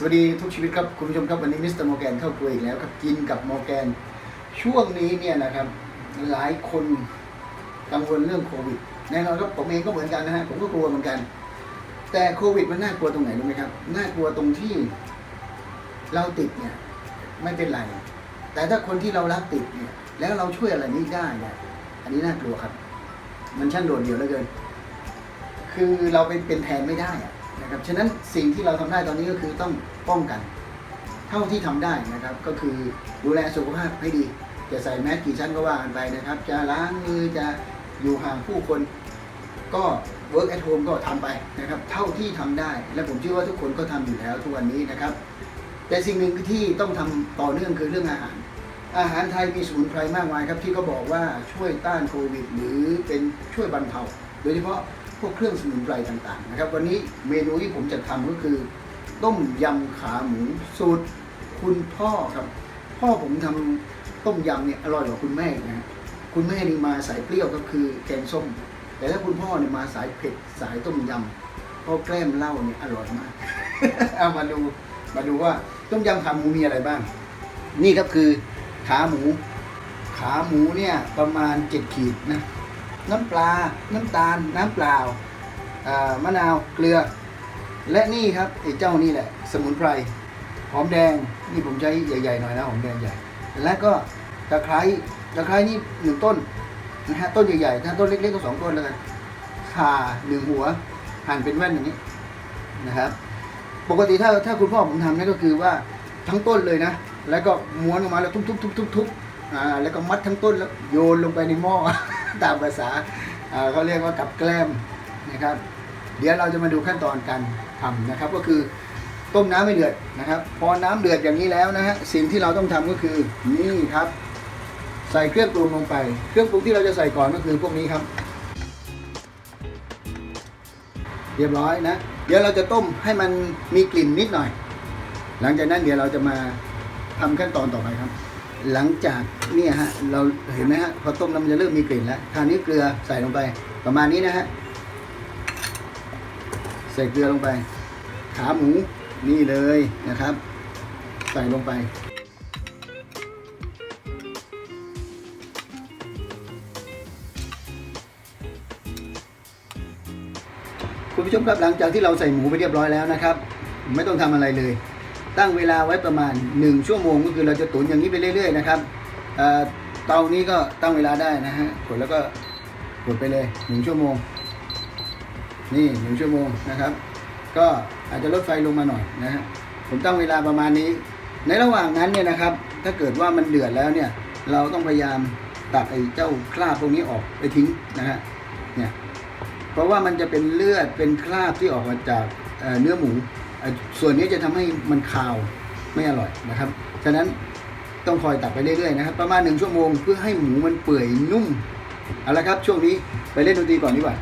สวัสดีทุกชีวิตครับคุณผู้ชมครับวันนี้มิสเตอร์มอร์แกนเข้าครัวอีกแล้วครับกินกับมอร์แกนช่วงนี้เนี่ยนะครับหลายคนกังวลเรื่องโควิดแน่นอนครับผมเองก็เหมือนกันนะฮะผมก็กลัวเหมือนกัน แต่โควิดมันน่ากลัวตรงไหนรู้ไหมครับน่ากลัวตรงที่เราติดเนี่ยไม่เป็นไร แต่ถ้าคนที่เรารักติดเนี่ยแล้วเราช่วยอะไรนี้ได้เนี่ยอันนี้น่ากลัวครับ มันช่างโดดเดี่ยวเหลือเกิน คือเราไปเป็นแทนไม่ได้อะ นะครับฉะนั้นสิ่งที่เราทำได้ตอนนี้ก็คือต้องป้องกัน เท่าที่ทำได้นะครับ ก็คือดูแลสุขภาพให้ดี จะใส่แมสกี่ชั้นก็ว่ากันไปนะครับ จะล้างมือจะอยู่ห่างผู้คนก็ work at home ก็ทำไปนะครับ เท่าที่ทำได้ และผมเชื่อว่าทุกคนก็ทำอยู่แล้วทุกวันนี้นะครับ แต่สิ่งหนึ่งที่ต้องทำต่อเนื่องคือเรื่องอาหาร อาหารไทยมีสมุนไพรมากมายครับที่เขาบอกว่าช่วยต้านโควิด หรือเป็นช่วยบรรเทาโดยเฉพาะ พวกเครื่องสมุนไพรต่างๆนะครับ วันนี้เมนูที่ผมจะทำก็คือ ต้มยำขาหมูสูตรคุณพ่อครับ พ่อผมทำต้มยำเนี่ยอร่อยกว่าคุณแม่นะคุณแม่นี่มาสายเปรี้ยวก็คือแกงส้ม แต่ถ้าคุณพ่อเนี่ยมาสายเผ็ดสายต้มยำพ่อแกล้มเหล้าเนี่ยอร่อยมากเอามาดูมาดูว่าต้มยำขาหมูมีอะไรบ้าง นี่ครับคือขาหมู ขาหมูเนี่ยประมาณเจ็ดขีดนะ น้ำปลา น้ำตาล น้ำเปล่ามะนาวเกลือ และนี่ครับไอ้เจ้านี่แหละ สมุนไพรหอมแดงนี่ผมใช้ใหญ่ๆหน่อยนะหอมแดงใหญ่ และก็ตะไคร้ตะไคร้นี่หนึ่งต้นนะฮะต้นใหญ่ๆถ้าต้นเล็กๆก็สองต้นแล้วกันข่าหนึ่งหัวหั่นเป็นแว่นอย่างนี้นะครับ ปกติถ้าถ้าคุณพ่อผมทำนี่ก็คือว่าทั้งต้นเลยนะ แล้วก็ม้วนออกมาแล้วทุบๆๆๆๆอ่าแล้วก็มัดทั้งต้นแล้วโยนลงไปในหม้อ ตามภาษาเขาเรียกว่ากับแกล้มนะครับ เดี๋ยวเราจะมาดูขั้นตอนการทำนะครับ ก็คือต้มน้ำให้เดือดนะครับ พอน้ำเดือดอย่างนี้แล้วนะฮะสิ่งที่เราต้องทำก็คือนี่ครับ ใส่เครื่องปรุงลงไป เครื่องปรุงที่เราจะใส่ก่อนก็คือพวกนี้ครับ เรียบร้อยนะ เดี๋ยวเราจะต้มให้มันมีกลิ่นนิดหน่อย หลังจากนั้นเดี๋ยวเราจะมาทำขั้นตอนต่อไปครับ หลังจากเนี่ยฮะเราเห็นไหมฮะพอต้มแล้วมันจะเริ่มมีกลิ่นแล้วคราวนี้เกลือใส่ลงไปประมาณนี้นะฮะใส่เกลือลงไป ขาหมูนี่เลยนะครับ ใส่ลงไป คุณผู้ชมครับหลังจากที่เราใส่หมูไปเรียบร้อยแล้วนะครับ ไม่ต้องทำอะไรเลย ตั้งเวลาไว้ประมาณ 1 ชั่วโมงก็คือเราจะตุ๋นอย่างนี้ไปเรื่อย ๆ นะครับเตานี้ก็ตั้งเวลาได้นะฮะกดแล้วก็กดไปเลย1ชั่วโมง นี่1ชั่วโมงนะครับ ก็อาจจะลดไฟลงมาหน่อยนะฮะผมตั้งเวลาประมาณนี้ ในระหว่างนั้นเนี่ยนะครับ ถ้าเกิดว่ามันเดือดแล้วเนี่ย เราต้องพยายามตักไอ้เจ้าคราบพวกนี้ออกไปทิ้งนะฮะเนี่ยเพราะว่ามันจะเป็นเลือดเป็นคราบที่ออกมาจากเเนื้อหมู ส่วนนี้จะทำให้มันคาวไม่อร่อยนะครับ ฉะนั้นต้องคอยตักไปเรื่อยๆนะครับ ประมาณหนึ่งชั่วโมงเพื่อให้หมูมันเปื่อยนุ่ม เอาละครับ ช่วงนี้ไปเล่นดนตรีก่อนดีกว่า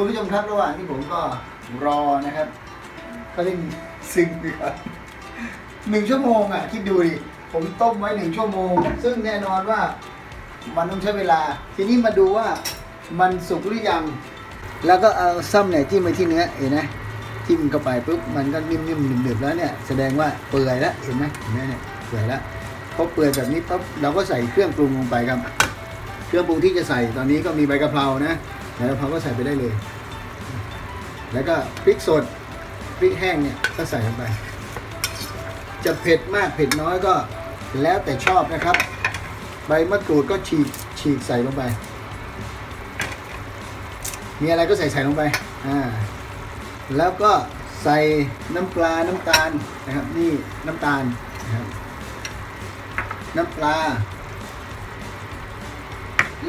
คุณผู้ชมครับระหว่างที่ผมก็รอนะครับก็เล่นซิงดีกว่าหนึ่งชั่วโมงอะคิดดูดิผมต้มไว้หนึ่งชั่วโมง ซึ่งแน่นอนว่ามันต้องใช้เวลา ทีนี้มาดูว่ามันสุกหรือยัง แล้วก็เอาซ้ำเนี่ยจิ้มไปที่เนื้อเห็นไหมจิ้มเข้าไปปุ๊บมันก็นิ่มๆดึบๆแล้วเนี่ยแสดงว่าเปื่อยแล้วเห็นไหมเห็นไหมเนี่ยเปื่อยแล้วพอเปื่อยแบบนี้ปุ๊บเราก็ใส่เครื่องปรุงลงไปครับ เครื่องปรุงที่จะใส่ตอนนี้ก็มีใบกะเพรานะ ใบกะเพราก็ใส่ไปได้เลย แล้วก็พริกสดพริกแห้งเนี่ยก็ใส่ลงไป จะเผ็ดมากเผ็ดน้อยก็แล้วแต่ชอบนะครับ ใบมะกรูดก็ฉีกฉีกใส่ลงไป มีอะไรก็ใส่ใส่ลงไปอ่าแล้วก็ใส่น้ำปลาน้ำตาลนะครับ นี่น้ำตาลนะครับน้ำปลา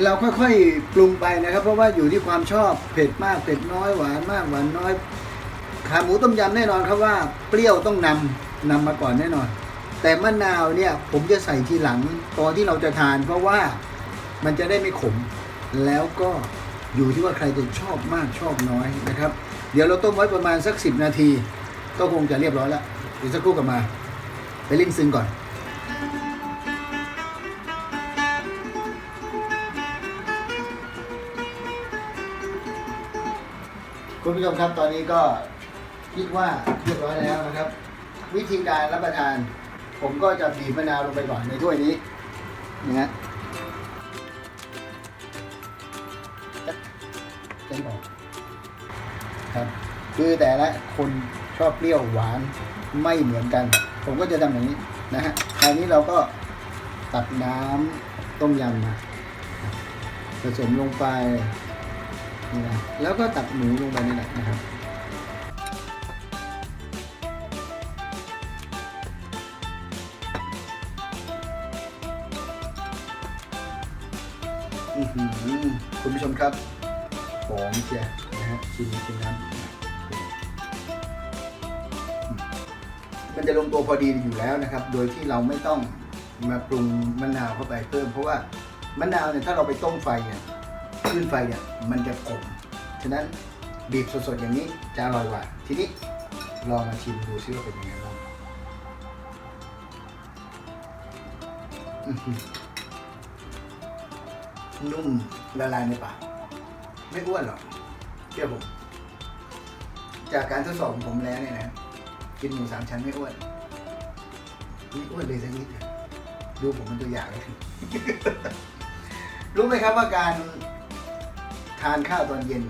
เราค่อยๆปรุงไปนะครับ เพราะว่าอยู่ที่ความชอบเผ็ดมากเผ็ดน้อยหวานมากหวานน้อยขาหมูต้มยำแน่นอนครับว่าเปรี้ยวต้องนำนำมาก่อนแน่นอน แต่มะนาวเนี่ยผมจะใส่ทีหลังตอนที่เราจะทาน เพราะว่ามันจะได้ไม่ขม แล้วก็อยู่ที่ว่าใครจะชอบมากชอบน้อยนะครับ เดี๋ยวเราต้มไว้ประมาณสักสิบนาที ก็คงจะเรียบร้อยแล้วเดี๋ยวสักครู่กลับมา ไปลิ้นซึ้งก่อน คุณผู้ชมครับตอนนี้ก็คิดว่าเรียบร้อยแล้วนะครับ วิธีการรับประทาน ผมก็จะบีบมะนาวลงไปก่อนในถ้วยนี้นะฮะจะบอกครับ คือแต่ละคนชอบเปรี้ยวหวานไม่เหมือนกัน ผมก็จะทำอย่างนี้นะฮะคราวนี้เราก็ตัดน้ำต้มยำมาผสมลงไป นี่นะแล้วก็ตัดหมูลงไปนี่แหละนะครับคุณผู้ชมครับหอมเชียนะฮะชิมชิมน้ำมันจะลงตัวพอดีอยู่แล้วนะครับ โดยที่เราไม่ต้องมาปรุงมะนาวเข้าไปเพิ่ม เพราะว่ามะนาวเนี่ยถ้าเราไปต้มไฟเนี่ย ขึ้นไฟเนี่ยมันจะขมฉะนั้นบีบสดๆอย่างนี้จะอร่อยกว่า ทีนี้ลองมาชิมดูซิว่าเป็นยังไงบ้างอือหือนุ่มละลายในปากไม่อ้วนหรอกเชื่อผม จากการทดสอบของผมแล้วเนี่ยนะ กินหมูสามชั้นไม่อ้วนไม่อ้วนเลยสักนิดดูผมเป็นตัวอย่างเลยรู้ไหมครับว่าการ ทานข้าวตอนเย็น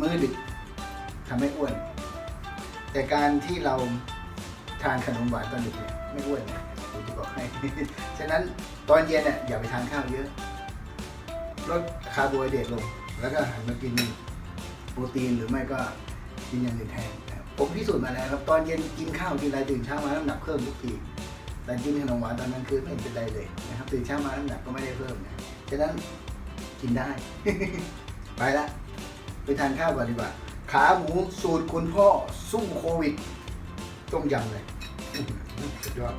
มื้อดึกทำให้อ้วน แต่การที่เราทานขนมหวานตอนดึกเนี่ยไม่อ้วนนะผมจะบอกให้ ฉะนั้นตอนเย็นเนี่ยอย่าไปทานข้าวเยอะ ลดคาร์โบไฮเดรตลง แล้วก็หันมากินโปรตีนหรือไม่ก็กินอย่างอื่นแทนผมพิสูจน์มาแล้วครับ ตอนเย็นกินข้าวกินอะไรตื่นเช้ามาน้ำหนักเพิ่มทุกทีแต่กินขนมหวานตอนนั้นคือไม่เป็นไรเลยนะครับตื่นเช้ามาน้ำหนักก็ไม่ได้เพิ่มนะฉะนั้น กินได้ ไปละ ไปทานข้าวก่อนดีกว่า ขาหมูสูตรคุณพ่อสู้โควิด ต้มยำเลยสุดยอด